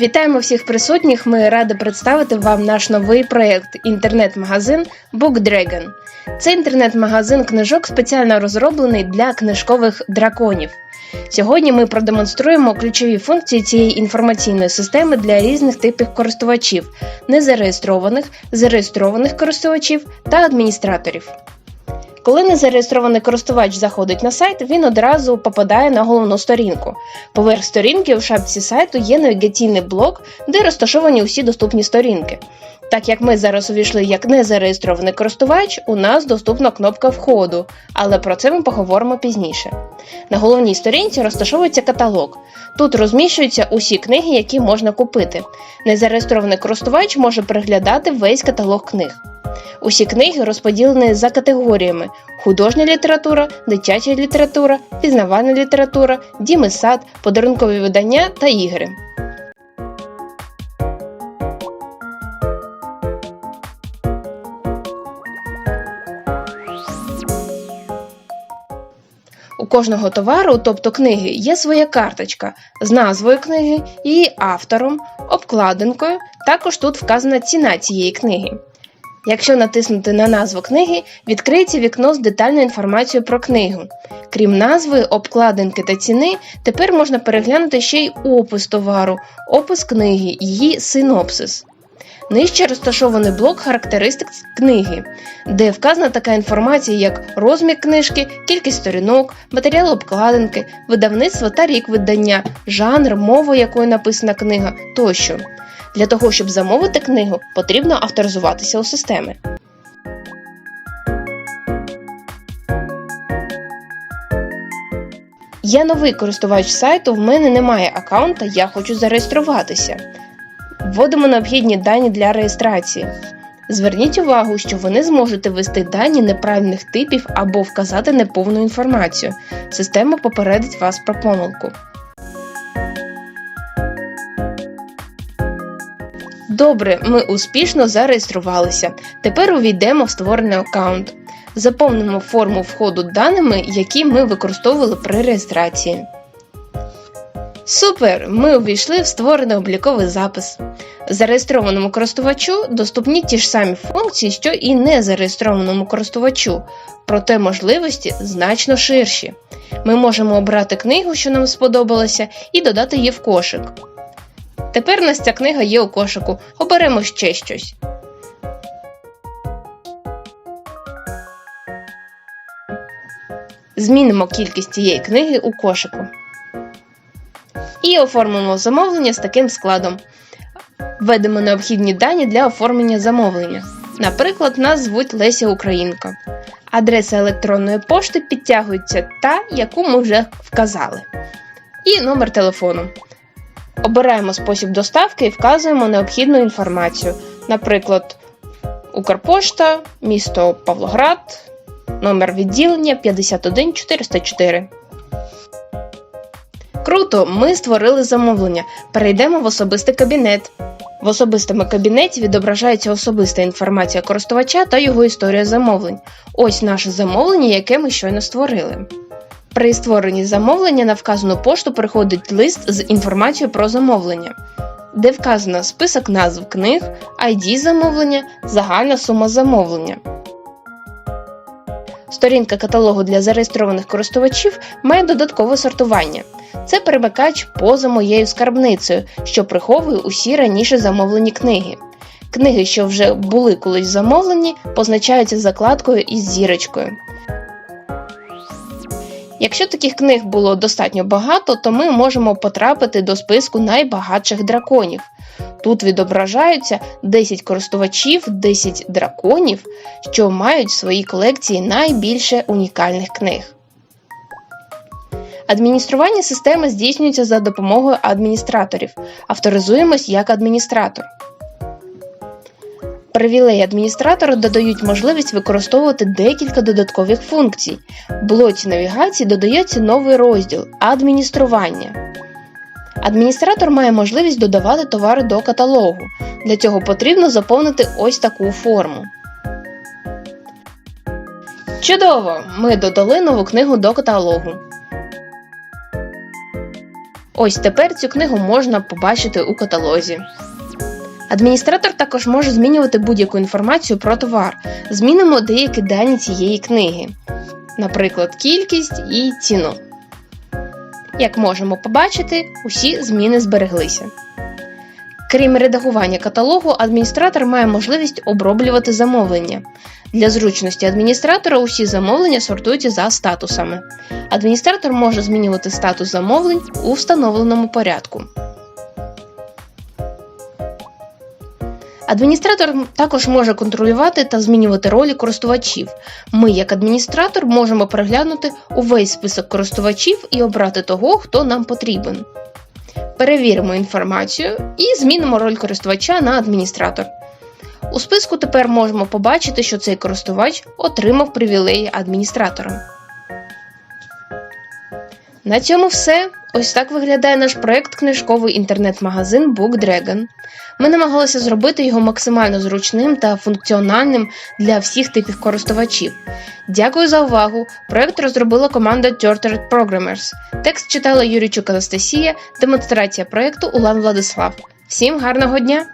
Вітаємо всіх присутніх. Ми раді представити вам наш новий проєкт інтернет-магазин Book Dragon. Це інтернет-магазин книжок спеціально розроблений для книжкових драконів. Сьогодні ми продемонструємо ключові функції цієї інформаційної системи для різних типів користувачів, незареєстрованих, зареєстрованих користувачів та адміністраторів. Коли незареєстрований користувач заходить на сайт, він одразу попадає на головну сторінку. Поверх сторінки у шапці сайту є навігаційний блок, де розташовані усі доступні сторінки. Так як ми зараз увійшли як незареєстрований користувач, у нас доступна кнопка входу, але про це ми поговоримо пізніше. На головній сторінці розташовується каталог. Тут розміщуються усі книги, які можна купити. Незареєстрований користувач може переглядати весь каталог книг. Усі книги розподілені за категоріями: художня література, дитяча література, пізнавальна література, дім і сад, подарункові видання та ігри. Кожного товару, тобто книги, є своя карточка з назвою книги, її автором, обкладинкою. Також тут вказана ціна цієї книги. Якщо натиснути на назву книги, відкриється вікно з детальною інформацією про книгу. Крім назви, обкладинки та ціни, тепер можна переглянути ще й опис товару, опис книги, її синопсис. Нижче розташований блок характеристик книги, де вказана така інформація, як розмір книжки, кількість сторінок, матеріал обкладинки, видавництво та рік видання, жанр, мова, якою написана книга тощо. Для того, щоб замовити книгу, потрібно авторизуватися у системи. Я новий користувач сайту, в мене немає аккаунта, я хочу зареєструватися. Вводимо необхідні дані для реєстрації. Зверніть увагу, що ви не зможете ввести дані неправильних типів або вказати неповну інформацію. Система попередить вас про помилку. Добре, ми успішно зареєструвалися. Тепер увійдемо в створений аккаунт. Заповнимо форму входу даними, які ми використовували при реєстрації. Супер! Ми увійшли в створений обліковий запис. Зареєстрованому користувачу доступні ті ж самі функції, що і незареєстрованому користувачу, проте можливості значно ширші. Ми можемо обрати книгу, що нам сподобалася, і додати її в кошик. Тепер у нас ця книга є у кошику. Оберемо ще щось. Змінимо кількість цієї книги у кошику. І оформимо замовлення з таким складом. Введемо необхідні дані для оформлення замовлення. Наприклад, нас звуть Леся Українка. Адреса електронної пошти підтягується та, яку ми вже вказали. І номер телефону. Обираємо спосіб доставки і вказуємо необхідну інформацію. Наприклад, Укрпошта, місто Павлоград, номер відділення 51 404. Круто! Ми створили замовлення. Перейдемо в особистий кабінет. В особистому кабінеті відображається особиста інформація користувача та його історія замовлень. Ось наше замовлення, яке ми щойно створили. При створенні замовлення на вказану пошту приходить лист з інформацією про замовлення, де вказано список назв книг, ID замовлення, загальна сума замовлення. Сторінка каталогу для зареєстрованих користувачів має додаткове сортування. Це перемикач поза моєю скарбницею, що приховує усі раніше замовлені книги. Книги, що вже були колись замовлені, позначаються закладкою із зірочкою. Якщо таких книг було достатньо багато, то ми можемо потрапити до списку найбагатших драконів. Тут відображаються 10 користувачів, 10 драконів, що мають в своїй колекції найбільше унікальних книг. Адміністрування системи здійснюється за допомогою адміністраторів. Авторизуємось як адміністратор. Привілеї адміністратора додають можливість використовувати декілька додаткових функцій. В блоці навігації додається новий розділ адміністрування. Адміністратор має можливість додавати товари до каталогу. Для цього потрібно заповнити ось таку форму. Чудово! Ми додали нову книгу до каталогу. Ось тепер цю книгу можна побачити у каталозі. Адміністратор також може змінювати будь-яку інформацію про товар. Змінимо деякі дані цієї книги, наприклад, кількість і ціну. Як можемо побачити, усі зміни збереглися. Крім редагування каталогу, адміністратор має можливість оброблювати замовлення. Для зручності адміністратора усі замовлення сортуються за статусами. Адміністратор може змінювати статус замовлень у встановленому порядку. Адміністратор також може контролювати та змінювати ролі користувачів. Ми, як адміністратор, можемо переглянути увесь список користувачів і обрати того, хто нам потрібен. Перевіримо інформацію і змінимо роль користувача на адміністратор. У списку тепер можемо побачити, що цей користувач отримав привілеї адміністратора. На цьому все. Ось так виглядає наш проект книжковий інтернет-магазин BookDragon. Ми намагалися зробити його максимально зручним та функціональним для всіх типів користувачів. Дякую за увагу! Проект розробила команда Turtled Programmers. Текст читала Юрійчук Анастасія, демонстрація проекту Улан Владислав. Всім гарного дня!